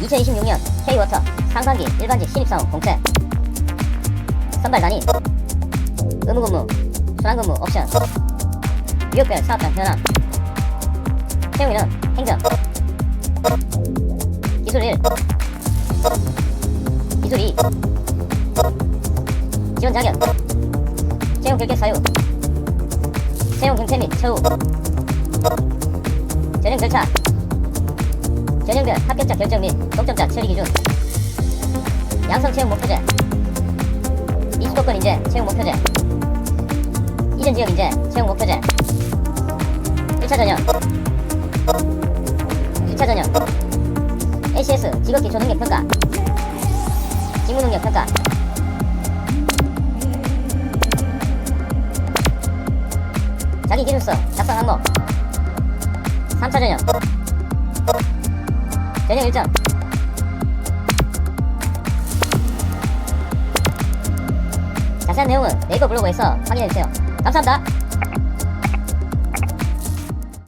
2026년 K-워터 상반기 일반직 신입사원 공채. 선발 단위. 의무근무 순환근무 옵션. 유역별 사업장 현황. 채용인은 행정. 기술 1 기술 2 지원 자격. 채용 결격 사유. 채용 형태 및 처우. 전형 절차 전형별 합격자 결정 및 동점자 처리 기준 양성 채용 목표제. 이수도권 인재 채용 목표제. 이전 지역 인재 채용 목표제. 1차 전형. 2차 전형. ACS 직업 기초 능력 평가. 직무 능력 평가. 자기 기준서 작성 항목. 3차 전형 전형 일정 자세한 내용은 네이버 블로그에서 확인해주세요. 감사합니다